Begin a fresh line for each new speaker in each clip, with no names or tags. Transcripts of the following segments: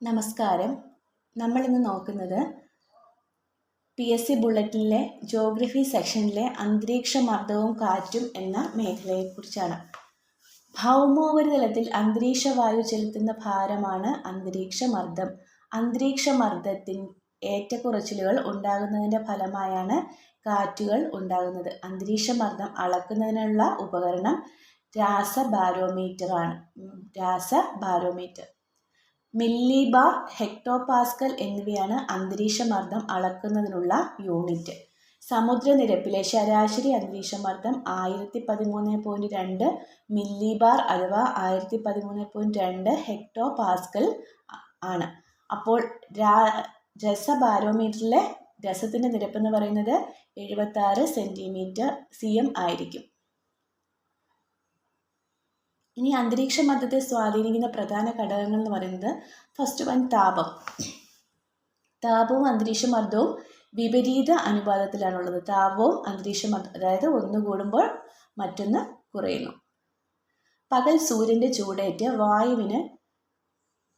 നമസ്കാരം. നമ്മളിന്ന് നോക്കുന്നത് പി എസ് സി ബുള്ളറ്റിനിലെ ജോഗ്രഫി സെക്ഷനിലെ അന്തരീക്ഷ മർദ്ദവും കാറ്റും എന്ന മേഖലയെക്കുറിച്ചാണ്. ഭൗമോപരിതലത്തിൽ അന്തരീക്ഷ വായു ചെലുത്തുന്ന ഭാരമാണ് അന്തരീക്ഷ മർദ്ദം അന്തരീക്ഷ മർദ്ദത്തിൻ ഏറ്റക്കുറച്ചിലുകൾ ഉണ്ടാകുന്നതിന്റെ ഫലമായാണ് കാറ്റുകൾ ഉണ്ടാകുന്നത്. അന്തരീക്ഷ മർദ്ദം അളക്കുന്നതിനുള്ള ഉപകരണം രാസ ബാരോമീറ്ററാണ് രാസ ബാരോമീറ്റർ മില്ലിബാർ ഹെക്ടോപാസ്കൽ എന്നിവയാണ് അന്തരീക്ഷമർദ്ദം അളക്കുന്നതിനുള്ള യൂണിറ്റ്. സമുദ്രനിരപ്പിലെ ശരാശരി അന്തരീക്ഷമർദ്ദം ആയിരത്തി പതിമൂന്ന് പോയിന്റ് രണ്ട് മില്ലിബാർ അഥവാ ആയിരത്തി പതിമൂന്ന് പോയിന്റ് രണ്ട് ഹെക്ടോ പാസ്കൽ ആണ്. അപ്പോൾ രസബാരോമീറ്ററിലെ രസ ബാരോമീറ്ററിലെ രസത്തിന്റെ നിരപ്പ് എന്ന് പറയുന്നത് എഴുപത്താറ് സെന്റിമീറ്റർ സി എം ആയിരിക്കും. ഇനി അന്തരീക്ഷ മർദ്ദത്തെ സ്വാധീനിക്കുന്ന പ്രധാന ഘടകങ്ങൾ എന്ന് പറയുന്നത് ഫസ്റ്റ് വൺ താപം. താപവും അന്തരീക്ഷ മർദ്ദവും വിപരീത അനുപാതത്തിലാണുള്ളത്. താപവും അന്തരീക്ഷ മർദ്ദം അതായത് ഒന്ന് കൂടുമ്പോൾ മറ്റൊന്ന് കുറയുന്നു. പകൽ സൂര്യന്റെ ചൂടേറ്റ് വായുവിന്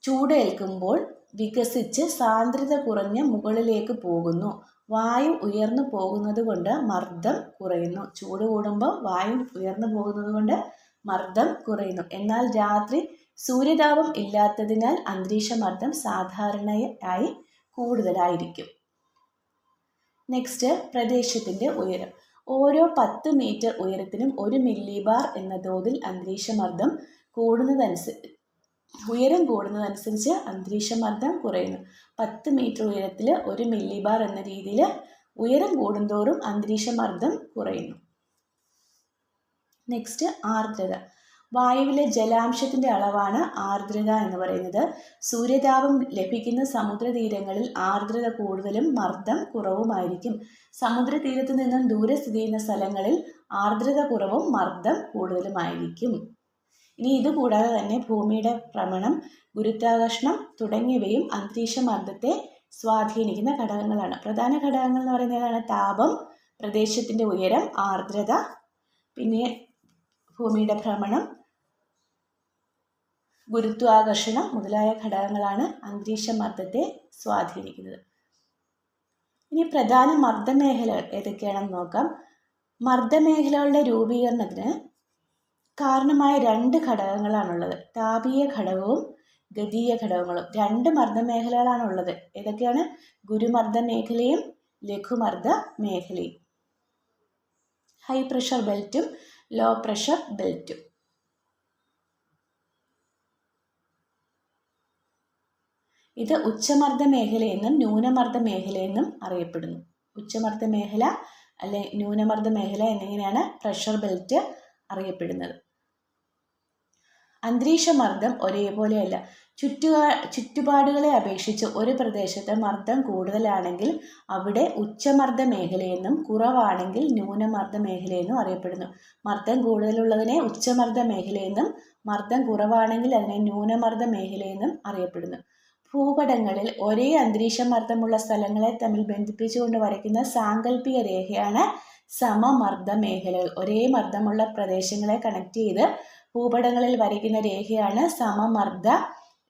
ചൂടേൽക്കുമ്പോൾ വികസിച്ച് സാന്ദ്രത കുറഞ്ഞ് മുകളിലേക്ക് പോകുന്നു. വായു ഉയർന്നു പോകുന്നത് കൊണ്ട് മർദ്ദം കുറയുന്നു. ചൂട് കൂടുമ്പോൾ വായു ഉയർന്നു പോകുന്നത് കൊണ്ട് മർദ്ദം കുറയുന്നു. എന്നാൽ രാത്രി സൂര്യതാപം ഇല്ലാത്തതിനാൽ അന്തരീക്ഷ മർദ്ദം സാധാരണയായി കൂടുതലായിരിക്കും. നെക്സ്റ്റ് പ്രദേശത്തിന്റെ ഉയരം. ഓരോ പത്ത് മീറ്റർ ഉയരത്തിനും ഒരു മില്ലിബാർ എന്ന തോതിൽ അന്തരീക്ഷ മർദ്ദം കൂടുന്നതനുസരിച്ച് ഉയരം കൂടുന്നതനുസരിച്ച് അന്തരീക്ഷ മർദ്ദം കുറയുന്നു. പത്ത് മീറ്റർ ഉയരത്തിൽ ഒരു മില്ലിബാർ എന്ന രീതിയിൽ ഉയരം കൂടുന്തോറും അന്തരീക്ഷ മർദ്ദം കുറയുന്നു. നെക്സ്റ്റ് ആർദ്രത. വായുവിലെ ജലാംശത്തിന്റെ അളവാണ് ആർദ്രത എന്ന് പറയുന്നത്. സൂര്യതാപം ലഭിക്കുന്ന സമുദ്രതീരങ്ങളിൽ ആർദ്രത കൂടുതലും മർദ്ദം കുറവുമായിരിക്കും. സമുദ്രതീരത്തു നിന്നും ദൂരെ സ്ഥിതി ചെയ്യുന്ന സ്ഥലങ്ങളിൽ ആർദ്രത കുറവും മർദ്ദം കൂടുതലുമായിരിക്കും. ഇനി ഇതുകൂടാതെ തന്നെ ഭൂമിയുടെ ഭ്രമണം ഗുരുത്വാകർഷണം തുടങ്ങിയവയും അന്തരീക്ഷ മർദ്ദത്തെ സ്വാധീനിക്കുന്ന ഘടകങ്ങളാണ്. പ്രധാന ഘടകങ്ങൾ എന്ന് പറയുന്നതാണ് താപം പ്രദേശത്തിന്റെ ഉയരം ആർദ്രത പിന്നെ ഭൂമിയുടെ ഭ്രമണം ഗുരുത്വാകർഷണം മുതലായ ഘടകങ്ങളാണ് അന്തരീക്ഷ മർദ്ദത്തെ സ്വാധീനിക്കുന്നത്. ഇനി പ്രധാന മർദ്ദമേഖലകൾ ഏതൊക്കെയാണെന്ന് നോക്കാം. മർദ്ദമേഖലകളുടെ രൂപീകരണത്തിന് കാരണമായ രണ്ട് ഘടകങ്ങളാണുള്ളത്. താപീയ ഘടകവും ഗതീയ ഘടകങ്ങളും. രണ്ട് മർദ്ദമേഖലകളാണുള്ളത്. ഏതൊക്കെയാണ്? ഗുരുമർദ്ദ മേഖലയും ലഘുമർദ്ദ മേഖലയും ഹൈ പ്രഷർ ബെൽറ്റും ലോ പ്രഷർ ബെൽറ്റും. ഇത് ഉച്ചമർദ്ദ മേഖലയെന്നും ന്യൂനമർദ്ദ മേഖലയെന്നും അറിയപ്പെടുന്നു. ഉച്ചമർദ്ദ മേഖല അല്ലെ ന്യൂനമർദ്ദ മേഖല എന്നിങ്ങനെയാണ് പ്രഷർ ബെൽറ്റ് അറിയപ്പെടുന്നത്. അന്തരീക്ഷ മർദ്ദം ഒരേപോലെയല്ല. ചുറ്റുപാ ചുറ്റുപാടുകളെ അപേക്ഷിച്ച് ഒരു പ്രദേശത്ത് മർദ്ദം കൂടുതലാണെങ്കിൽ അവിടെ ഉച്ചമർദ്ദ മേഖലയെന്നും കുറവാണെങ്കിൽ ന്യൂനമർദ്ദ മേഖലയെന്നും അറിയപ്പെടുന്നു. മർദ്ദം കൂടുതലുള്ളതിനെ ഉച്ചമർദ്ദ മേഖലയെന്നും മർദ്ദം കുറവാണെങ്കിൽ അതിനെ ന്യൂനമർദ്ദ മേഖലയെന്നും അറിയപ്പെടുന്നു. ഭൂപടങ്ങളിൽ ഒരേ അന്തരീക്ഷ മർദ്ദമുള്ള സ്ഥലങ്ങളെ തമ്മിൽ ബന്ധിപ്പിച്ചുകൊണ്ട് വരയ്ക്കുന്ന സാങ്കല്പിക രേഖയാണ് സമമർദ്ദ മേഖലകൾ. ഒരേ മർദ്ദമുള്ള പ്രദേശങ്ങളെ കണക്ട് ചെയ്ത് ഭൂപടങ്ങളിൽ വരയ്ക്കുന്ന രേഖയാണ് സമമർദ്ദ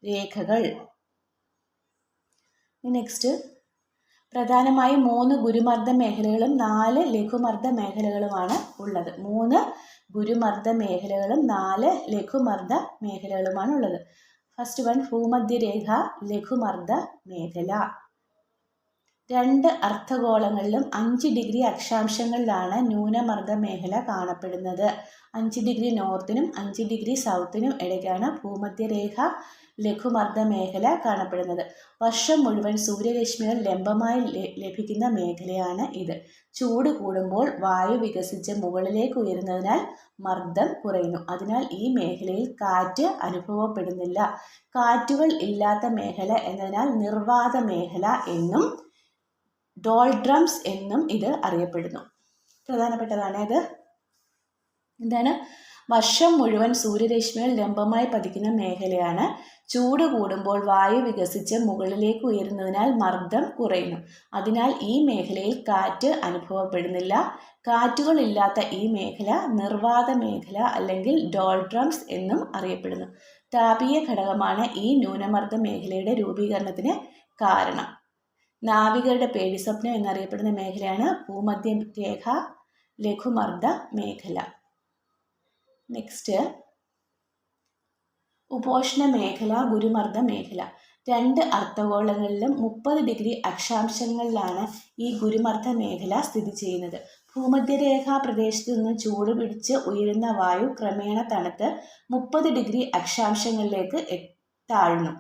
രേഖകൾ. നെക്സ്റ്റ് പ്രധാനമായും മൂന്ന് ഗുരുമർദ്ദ മേഖലകളും നാല് ലഘുമർദ്ദ മേഖലകളുമാണ് ഉള്ളത്. മൂന്ന് ഗുരുമർദ്ദ മേഖലകളും നാല് ലഘുമർദ്ദ മേഖലകളുമാണ് ഉള്ളത്. ഫസ്റ്റ് വൺ ഭൂമധ്യരേഖ ലഘുമർദ്ദ മേഖല. രണ്ട് അർദ്ധഗോളങ്ങളിലും അഞ്ച് ഡിഗ്രി അക്ഷാംശങ്ങളിലാണ് ന്യൂനമർദ്ദ മേഖല കാണപ്പെടുന്നത്. അഞ്ച് ഡിഗ്രി നോർത്തിനും അഞ്ച് ഡിഗ്രി സൗത്തിനും ഇടയ്ക്കാണ് ഭൂമധ്യരേഖ ലഘുമർദ്ദ മേഖല കാണപ്പെടുന്നത്. വർഷം മുഴുവൻ സൂര്യരശ്മികൾ ലംബമായി ലഭിക്കുന്ന മേഖലയാണ് ഇത്. ചൂട് കൂടുമ്പോൾ വായു വികസിച്ച് മുകളിലേക്ക് ഉയരുന്നതിനാൽ മർദ്ദം കുറയുന്നു. അതിനാൽ ഈ മേഖലയിൽ കാറ്റ് അനുഭവപ്പെടുന്നില്ല. കാറ്റുകൾ ഇല്ലാത്ത മേഖല എന്നതിനാൽ നിർവാത മേഖല എന്നും ഡോൾഡ്രംസ് എന്നും ഇത് അറിയപ്പെടുന്നു. പ്രധാനപ്പെട്ടതാണ് അത്. എന്താണ്? വർഷം മുഴുവൻ സൂര്യരശ്മികൾ ലംബമായി പതിക്കുന്ന മേഖലയാണ്. ചൂട് കൂടുമ്പോൾ വായു വികസിച്ച് മുകളിലേക്ക് ഉയരുന്നതിനാൽ മർദ്ദം കുറയുന്നു. അതിനാൽ ഈ മേഖലയിൽ കാറ്റ് അനുഭവപ്പെടുന്നില്ല. കാറ്റുകളില്ലാത്ത ഈ മേഖല നിർവാത മേഖല അല്ലെങ്കിൽ ഡോൾഡ്രംസ് എന്നും അറിയപ്പെടുന്നു. താപീയ ഘടകമാണ് ഈ ന്യൂനമർദ്ദ മേഖലയുടെ രൂപീകരണത്തിന് കാരണം. നാവികരുടെ പേടി സ്വപ്നം എന്നറിയപ്പെടുന്ന മേഖലയാണ് ഭൂമധ്യ രേഖ ലഘുമർദ്ദ മേഖല. നെക്സ്റ്റ് ഉപോഷ്ണ മേഖല ഗുരുമർദ്ദ മേഖല. രണ്ട് അർദ്ധഗോളങ്ങളിലും മുപ്പത് ഡിഗ്രി അക്ഷാംശങ്ങളിലാണ് ഈ ഗുരുമർദ്ദ മേഖല സ്ഥിതി ചെയ്യുന്നത്. ഭൂമധ്യരേഖാ പ്രദേശത്ത് നിന്ന് ചൂട് പിടിച്ച് ഉയരുന്ന വായു ക്രമേണ തണുത്ത് മുപ്പത് ഡിഗ്രി അക്ഷാംശങ്ങളിലേക്ക് താഴുന്നു.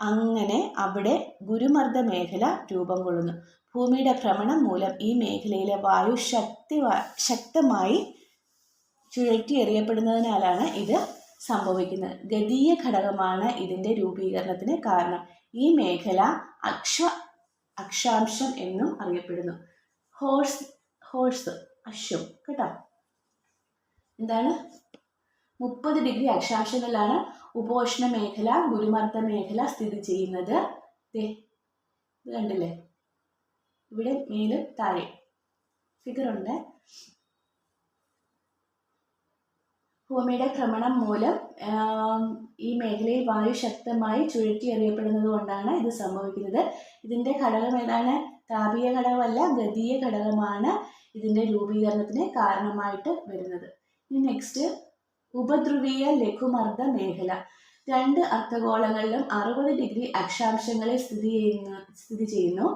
അങ്ങനെ അവിടെ ഗുരുമർദ്ദ മേഖല രൂപം കൊള്ളുന്നു. ഭൂമിയുടെ ഭ്രമണം മൂലം ഈ മേഖലയിലെ വായു ശക്തി ശക്തമായി ചുഴറ്റി എറിയപ്പെടുന്നതിനാലാണ് ഇത് സംഭവിക്കുന്നത്. ഗതീയ ഘടകമാണ് ഇതിന്റെ രൂപീകരണത്തിന് കാരണം. ഈ മേഖല അക്ഷ അക്ഷാംശം എന്നും അറിയപ്പെടുന്നു. ഹോഴ്സ് ഹോഴ്സ് അശ്വം കേട്ടോ? എന്താണ്? മുപ്പത് ഡിഗ്രി അക്ഷാംശങ്ങളിലാണ് ഉപോഷ്ണ മേഖല ഗുരുമർദ്ദ മേഖല സ്ഥിതി ചെയ്യുന്നത് കണ്ടില്ലേ? ഇവിടെ മേലും താഴെ. ഫിഗർ ഉണ്ട്. ഭൂമിയുടെ ഭ്രമണം മൂലം ഈ മേഖലയിൽ വായു ശക്തമായി ചുഴറ്റി എറിയപ്പെടുന്നത് കൊണ്ടാണ് ഇത് സംഭവിക്കുന്നത്. ഇതിന്റെ ഘടകം ഏതാണ്? താപീയ ഘടകമല്ല ഗതീയ ഘടകമാണ് ഇതിന്റെ രൂപീകരണത്തിന് കാരണമായിട്ട് വരുന്നത്. ഇനി നെക്സ്റ്റ് ഉപധ്രുവീയ ലഘുമർദ്ദ മേഖല. രണ്ട് അർദ്ധഗോളങ്ങളിലും അറുപത് ഡിഗ്രി അക്ഷാംശങ്ങളിൽ സ്ഥിതി ചെയ്യുന്നു സ്ഥിതി ചെയ്യുന്നു.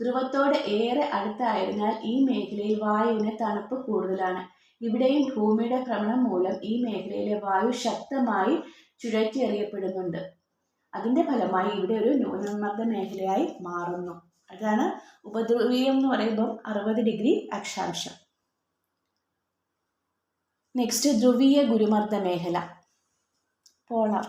ധ്രുവത്തോട് ഏറെ അടുത്തായതിനാൽ ഈ മേഖലയിൽ വായുവിന് തണുപ്പ് കൂടുതലാണ്. ഇവിടെയും ഭൂമിയുടെ ഭ്രമണം മൂലം ഈ മേഖലയിലെ വായു ശക്തമായി ചുഴറ്റിയെറിയപ്പെടുന്നുണ്ട്. അതിന്റെ ഫലമായി ഇവിടെ ഒരു ന്യൂനമർദ്ദ മേഖലയായി മാറുന്നു. അതാണ് ഉപദ്രവീയം എന്ന് പറയുമ്പം അറുപത് ഡിഗ്രി അക്ഷാംശം. നെക്സ്റ്റ് ധ്രുവീയ ഗുരുമർദ്ദ മേഖല. പോളാർ.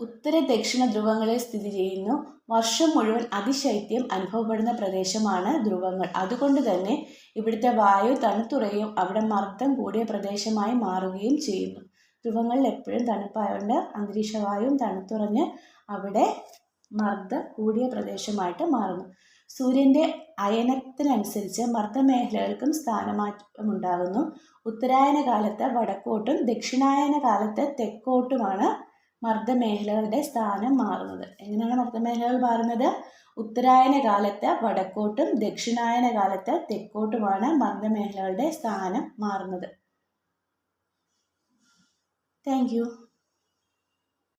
ഉത്തര ദക്ഷിണ ധ്രുവങ്ങളിൽ സ്ഥിതി ചെയ്യുന്നു. വർഷം മുഴുവൻ അതിശൈത്യം അനുഭവപ്പെടുന്ന പ്രദേശമാണ് ധ്രുവങ്ങൾ. അതുകൊണ്ട് തന്നെ ഇവിടുത്തെ വായു തണുത്തുറയും അവിടെ മർദ്ദം കൂടിയ പ്രദേശമായി മാറുകയും ചെയ്യുന്നു. ധ്രുവങ്ങളിൽ എപ്പോഴും തണുപ്പായതുകൊണ്ട് അന്തരീക്ഷവായുവും തണുത്തുറഞ്ഞ് അവിടെ മർദ്ദം കൂടിയ പ്രദേശമായിട്ട് മാറുന്നു. സൂര്യന്റെ അയനത്തിനനുസരിച്ച് മർദ്ദമേഖലകൾക്കും സ്ഥാനമാറ്റമുണ്ടാകുന്നു. ഉത്തരായന കാലത്ത് വടക്കോട്ടും ദക്ഷിണായന കാലത്ത് തെക്കോട്ടുമാണ് മർദ്ദമേഖലകളുടെ സ്ഥാനം മാറുന്നത്. എങ്ങനെയാണ് മർദ്ദമേഖലകൾ മാറുന്നത്? ഉത്തരായന കാലത്ത് വടക്കോട്ടും ദക്ഷിണായന കാലത്ത് തെക്കോട്ടുമാണ് മർദ്ദമേഖലകളുടെ സ്ഥാനം മാറുന്നത്. താങ്ക്